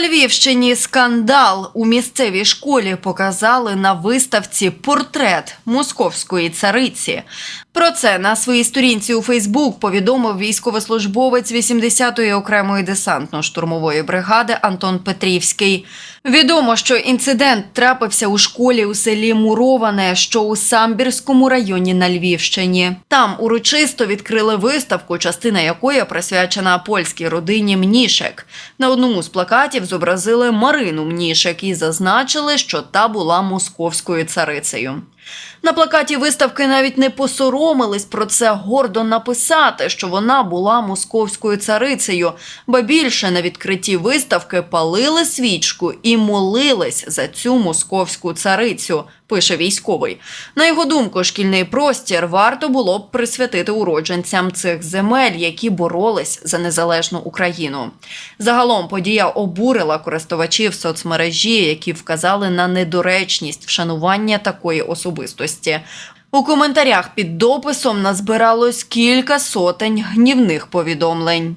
Львівщині скандал у місцевій школі показали на виставці портрет московської цариці. Про це на своїй сторінці у Фейсбук повідомив військовослужбовець 80-ї окремої десантно-штурмової бригади Антон Петрівський. Відомо, що інцидент трапився у школі у селі Муроване, що у Самбірському районі на Львівщині. Там урочисто відкрили виставку, частина якої присвячена польській родині Мнішек. На одному з плакатів зобразили Марину Мнішек і зазначили, що та була московською царицею. На плакаті виставки навіть не посоромились про це гордо написати, що вона була московською царицею, ба більше на відкритті виставки палили свічку і молились за цю московську царицю. Пише військовий. На його думку, шкільний простір варто було б присвятити уродженцям цих земель, які боролись за незалежну Україну. Загалом подія обурила користувачів соцмережі, які вказали на недоречність вшанування такої особистості. У коментарях під дописом назбиралось кілька сотень гнівних повідомлень.